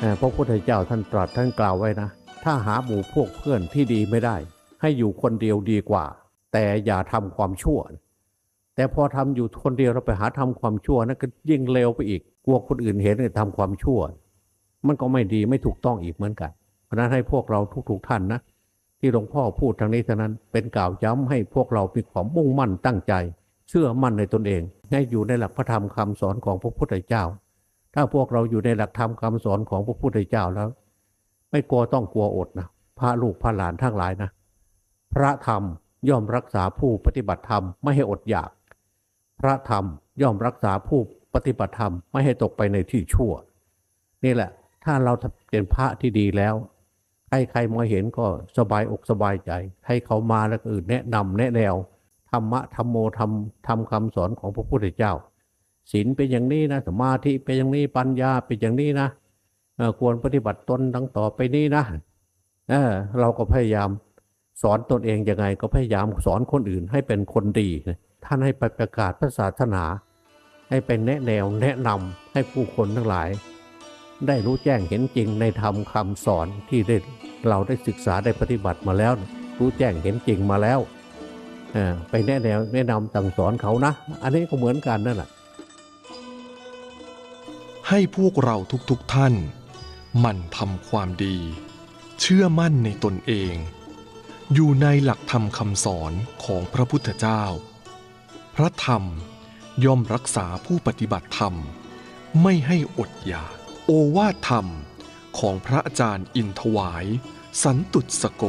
เอ่อพระพุทธเจ้าท่านตรัสท่านกล่าวไว้นะ ถ้าหาหมู่พวกเพื่อนที่ดีไม่ได้ ให้อยู่คนเดียวดีกว่า แต่อย่าทำความชั่ว แต่พอทำอยู่คนเดียวเราไปหาทำความชั่วนั่นก็ยิ่งเลวไปอีก กลัวคนอื่นเห็นเนี่ยทำความชั่ว มันก็ไม่ดีไม่ถูกต้องอีกเหมือนกัน เพราะนั้นให้พวกเราทุกๆท่านนะที่หลวงพ่อพูดทางนี้เท่านั้นเป็นกล่าวย้ำให้พวกเรามีความมุ่งมั่นตั้งใจ เชื่อมั่นในตนเองให้อยู่ในหลักพระธรรมคำสอนของพระพุทธเจ้า ถ้าพวกเราอยู่ในหลักธรรมคำสอนของพระพุทธเจ้าแล้ว ไม่กลัวต้องกลัวอดนะพระลูกพระหลานทั้งหลายนะพระธรรมย่อมรักษาผู้ปฏิบัติธรรมไม่ให้อดอยาก พระธรรมย่อมรักษาผู้ปฏิบัติธรรมไม่ให้ตกไปในที่ชั่ว นี่แหละ ถ้าเราเป็นพระที่ดีแล้วใครใครมาเห็นก็สบายอกสบายใจ ให้เขามาแล้วอื่นแนะนำแนะแนวธรรมะธรรมโมธรรมทำคำสอนของพระพุทธเจ้า ศีลเป็นอย่างนี้นะสมาธิเป็นอย่างนี้ปัญญาเป็นอย่างนี้นะควรปฏิบัติตนดังต่อไปนี้นะเเราก็พยายามสอนตนเองยังไง ก็พยายามสอนคนอื่นให้เป็นคนดี ท่านให้ไปประกาศพระศาสนา ให้เป็นแนะแนวแนะนำให้ผู้คนทั้งหลาย ได้รู้แจ้งเห็นจริงในธรรมคำสอนที่ได้เราได้ศึกษาได้ปฏิบัติมาแล้ว รู้แจ้งเห็นจริงมาแล้วไปแนะแนวแนะนำสั่งสอนเขานะ อันนี้ก็เหมือนกันนั่นแหละ ให้พวกเราทุกๆทท่าน มั่นทำความดี เชื่อมั่นในตนเอง อยู่ในหลักธรรมคำสอนของพระพุทธเจ้า พระธรรมย่อมรักษาผู้ปฏิบัติธรรม ไม่ให้อดอยากโอวาทธรรมของพระอาจารย์อินทวาย สันตุสโก